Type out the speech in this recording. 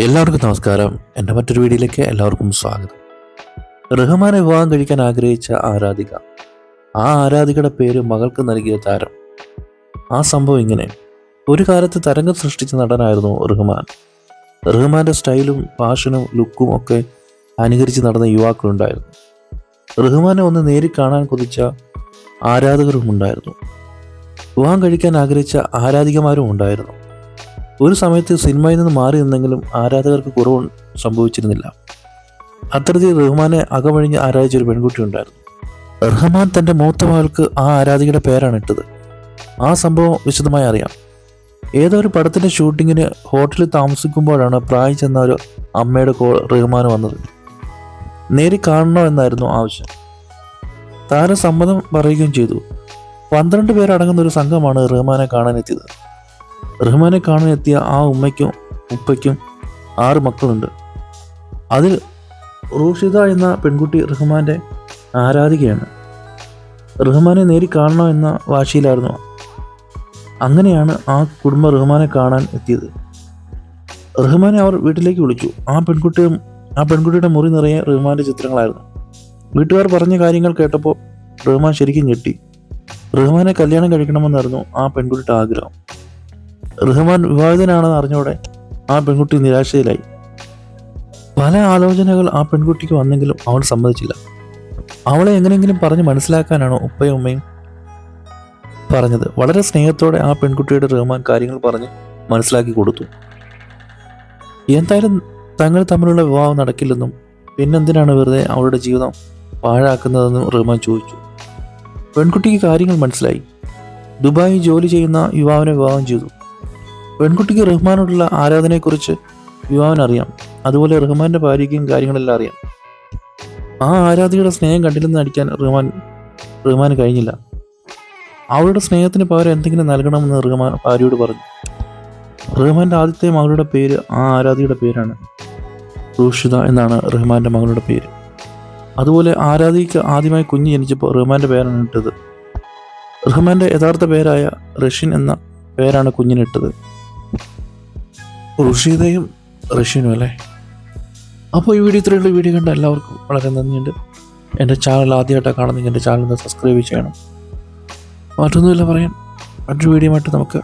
എല്ലാവർക്കും നമസ്കാരം. എന്റെ മറ്റൊരു വീഡിയോയിലേക്ക് എല്ലാവർക്കും സ്വാഗതം. റഹ്മാനെ വിവാഹം കഴിക്കാൻ ആഗ്രഹിച്ച ആരാധിക. ആ ആരാധികയുടെ പേര് മകൾക്ക് നൽകിയ താരം. ആ സംഭവം ഇങ്ങനെ. ഒരു കാലത്ത് തരംഗം സൃഷ്ടിച്ച നടനായിരുന്നു റഹ്മാൻ. റഹ്മാന്റെ സ്റ്റൈലും ഫാഷനും ലുക്കും ഒക്കെ അനുകരിച്ച് നടന്ന യുവാക്കളുണ്ടായിരുന്നു. റഹ്മാനെ ഒന്ന് നേരി കാണാൻ കൊതിച്ച ആരാധകരും ഉണ്ടായിരുന്നു. വിവാഹം കഴിക്കാൻ ആഗ്രഹിച്ച ആരാധികമാരും ഉണ്ടായിരുന്നു. ഒരു സമയത്ത് സിനിമയിൽ നിന്ന് മാറി നിന്നെങ്കിലും ആരാധകർക്ക് കുറവ് സംഭവിച്ചിരുന്നില്ല. അത്തരത്തിൽ റഹ്മാനെ അകമഴിഞ്ഞ് ആരാധിച്ച ഒരു പെൺകുട്ടി ഉണ്ടായിരുന്നു. റഹ്മാൻ തന്റെ മൂത്ത മകൾക്ക് ആ ആരാധികയുടെ പേരാണ് ഇട്ടത്. ആ സംഭവം വിശദമായി അറിയാം. ഏതോ ഒരു പടത്തിന്റെ ഷൂട്ടിങ്ങിന് ഹോട്ടലിൽ താമസിക്കുമ്പോഴാണ് പ്രായം ചെന്ന ഒരു അമ്മയുടെ കോൾ റഹ്മാൻ വന്നത്. നേരി കാണണോ എന്നായിരുന്നു ആവശ്യം. താരം സമ്മതം പറയുകയും ചെയ്തു. പന്ത്രണ്ട് പേരടങ്ങുന്ന ഒരു സംഘമാണ് റഹ്മാനെ കാണാനെത്തിയത്. റഹ്മാനെ കാണാനെത്തിയ ആ ഉമ്മയ്ക്കും ഉപ്പയ്ക്കും ആറ് മക്കളുണ്ട്. അതിൽ റൂഷിദ എന്ന പെൺകുട്ടി റഹ്മാന്റെ ആരാധികയാണ്. റഹ്മാനെ നേരി കാണണോ എന്ന വാശിയിലായിരുന്നു. അങ്ങനെയാണ് ആ കുടുംബം റഹ്മാനെ കാണാൻ എത്തിയത്. റഹ്മാനെ അവർ വീട്ടിലേക്ക് വിളിച്ചു. ആ പെൺകുട്ടിയും ആ പെൺകുട്ടിയുടെ മുറി നിറയെ റഹ്മാന്റെ ചിത്രങ്ങളായിരുന്നു. വീട്ടുകാർ പറഞ്ഞ കാര്യങ്ങൾ കേട്ടപ്പോൾ റഹ്മാൻ ശരിക്കും ഞെട്ടി. റഹ്മാനെ കല്യാണം കഴിക്കണമെന്നായിരുന്നു ആ പെൺകുട്ടിയുടെ ആഗ്രഹം. റഹ്മാൻ വിവാഹിതനാണെന്ന് അറിഞ്ഞോടെ ആ പെൺകുട്ടി നിരാശയിലായി. പല ആലോചനകൾ ആ പെൺകുട്ടിക്ക് വന്നെങ്കിലും അവൾ സമ്മതിച്ചില്ല. അവളെ എങ്ങനെയെങ്കിലും പറഞ്ഞ് മനസ്സിലാക്കാനാണ് ഉപ്പയും ഉമ്മയും പറഞ്ഞത്. വളരെ സ്നേഹത്തോടെ ആ പെൺകുട്ടിയുടെ റഹ്മാൻ കാര്യങ്ങൾ പറഞ്ഞ് മനസ്സിലാക്കി കൊടുത്തു. എന്തായാലും തങ്ങൾ തമ്മിലുള്ള വിവാഹം നടക്കില്ലെന്നും പിന്നെന്തിനാണ് വെറുതെ അവളുടെ ജീവിതം പാഴാക്കുന്നതെന്നും റഹ്മാൻ ചോദിച്ചു. പെൺകുട്ടിക്ക് കാര്യങ്ങൾ മനസ്സിലായി. ദുബായിൽ ജോലി ചെയ്യുന്ന യുവാവിനെ വിവാഹം ചെയ്തു. പെൺകുട്ടിക്ക് റഹ്മാനോടുള്ള ആരാധനയെക്കുറിച്ച് യുവാവിനറിയാം. അതുപോലെ റഹ്മാന്റെ ഭാര്യയ്ക്കും കാര്യങ്ങളെല്ലാം അറിയാം. ആ ആരാധികയുടെ സ്നേഹം കണ്ടില്ലെന്ന് നടിക്കാൻ റഹ്മാൻ റഹ്മാന് കഴിഞ്ഞില്ല. അവളുടെ സ്നേഹത്തിന് പകരം എന്തെങ്കിലും നൽകണമെന്ന് റഹ്മാൻ ഭാര്യയോട് പറഞ്ഞു. റഹ്മാന്റെ ആദ്യത്തെ മകളുടെ പേര് ആ ആരാധികയുടെ പേരാണ്. റൂഷിത എന്നാണ് റഹ്മാന്റെ മകളുടെ പേര്. അതുപോലെ ആരാധിക്ക് ആദ്യമായി കുഞ്ഞ് ജനിച്ചപ്പോൾ റഹ്മാന്റെ പേരാണ് ഇട്ടത്. റഹ്മാന്റെ യഥാർത്ഥ പേരായ റഷ്യൻ എന്ന പേരാണ് കുഞ്ഞിനിട്ടത് റുഷീദയും റഷ്യനും അല്ലേ? അപ്പോൾ ഈ വീഡിയോ ഇത്രയുള്ള വീഡിയോ കണ്ട എല്ലാവർക്കും വളരെ നന്ദിയുണ്ട്. എന്റെ ചാനൽ ആദ്യമായിട്ടാണ് കാണുന്നെങ്കിൽ എന്റെ ചാനൽ സബ്സ്ക്രൈബ് ചെയ്യണം. മറ്റൊന്നുമില്ല പറയാൻ. മറ്റൊരു വീഡിയോ ആയിട്ട് നമുക്ക്